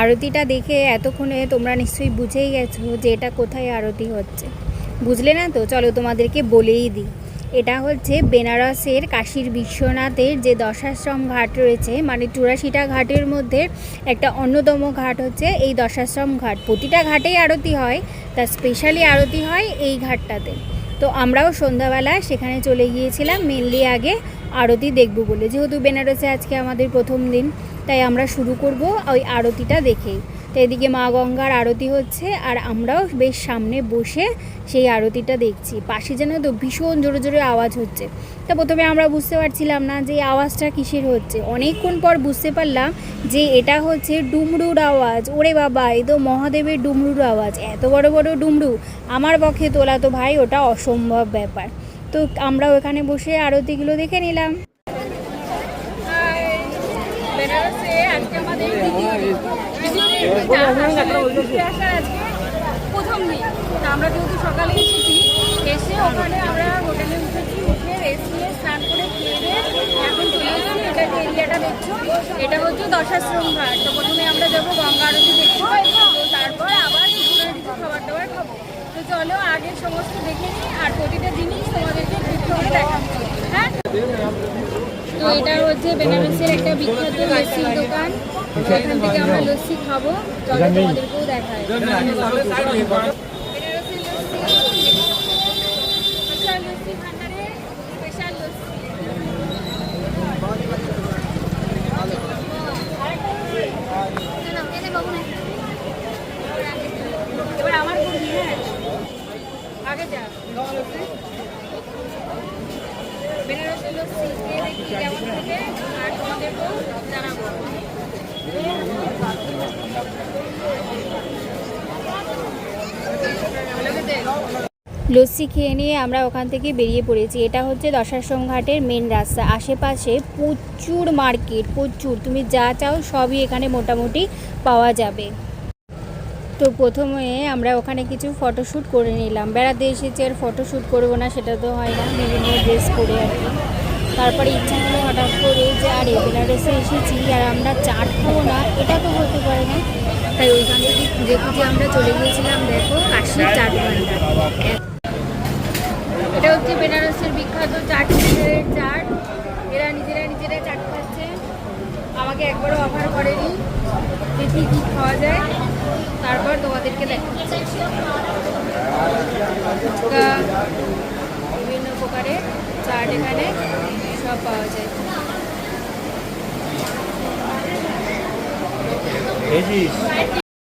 আরতিটা দেখে এতক্ষণে তোমরা নিশ্চয়ই বুঝেই গেছো যে এটা কোথায় আরতি হচ্ছে। বুঝলে না তো? চলো তোমাদেরকে বলেই দিই। এটা হচ্ছে বেনারসের কাশীর বিশ্বনাথের যে দশাশ্রম ঘাট রয়েছে মানে চুরাশিটা ঘাটের মধ্যে একটা অন্যতম ঘাট হচ্ছে এই দশাশ্রম ঘাট। প্রতিটা ঘাটেই আরতি হয়, তা স্পেশালি আরতি হয় এই ঘাটটাতে। তো আমরাও সন্ধ্যাবেলা সেখানে চলে গিয়েছিলাম মেনলি আগে আরতি দেখব বলে। যেহেতু বেনারসে আজকে আমাদের প্রথম দিন, তাই আমরা শুরু করব ওই আরতিটা দেখেই। তো এদিকে মা গঙ্গার আরতি হচ্ছে, আর আমরাও বেশ সামনে বসে সেই আরতিটা দেখছি। পাশে যেন তো ভীষণ জোরে জোরে আওয়াজ হচ্ছে। তা প্রথমে আমরা বুঝতে পারছিলাম না যে আওয়াজটা কিসের হচ্ছে। অনেকক্ষণ পর বুঝতে পারলাম যে এটা হচ্ছে ডুমরুর আওয়াজ। ওরে বাবা, এ তো মহাদেবের ডুমরুর আওয়াজ। এত বড় বড় ডুমরু, আমার পক্ষে তোলা তো ভাই ওটা অসম্ভব ব্যাপার। তো আমরা ওখানে বসে আরতিগুলো দেখে নিলাম। আমরা সকালে এসেছি এসে ওখানে আমরা হোটেলে এখন এটা হচ্ছে দশাশ্রম ঘাট তো প্রথমে আমরা যাব গঙ্গা আরতি দেখতে। তো তারপর আবার খাবার দাবার খাব। চলো, আগে সমস্ত দেখে নিই, আর প্রতিটা জিনিস তোমাদেরকে একটু করে হ্যাঁ? তো এটা হচ্ছে বেনারসের একটা বিখ্যাত লস্যির দোকান। এখান থেকে আমরা লস্যি খাব। চলো তোমাদেরকেও দেখায় বেনারসের লস্যি স্পেশাল লস্যি ভান্ডারে স্পেশাল লস্যি এবার আমার করবি হ্যাঁ আগে যা লস্যি খেয়ে লস্যি খেয়ে নিয়ে আমরা ওখান থেকে বেরিয়ে পড়েছি। এটা হচ্ছে দশাশ্রম ঘাটের মেন রাস্তা। আশেপাশে প্রচুর মার্কেট প্রচুর। তুমি যা চাও সবই এখানে মোটামুটি পাওয়া যাবে। তো প্রথমে আমরা ওখানে কিছু ফটোশ্যুট করে নিলাম। বেড়াতে এসেছি আর ফটোশ্যুট করব না সেটা তো হয় না, বিভিন্ন ড্রেস পরে আর কি। তারপরে ইচ্ছা হলো হঠাৎ করে যে আরে বেনারসে এসেছি আর আমরা চাট খাব না, এটা তো হতে পারে না। তাই ওইখান থেকে খুঁজে খুঁজে আমরা চলে গিয়েছিলাম, দেখো কাশির চাট এটা হচ্ছে বেনারসের বিখ্যাত চাট চাট। এরা নিজেরা নিজেরা চাট খাচ্ছে। আমাকে একবারও অফার করেনি। দেখি কি খাওয়া যায়। তারপর তোমাদেরকে দেখা বিভিন্ন প্রকারের চাট এখানে সব পাওয়া যায়। ভেজিস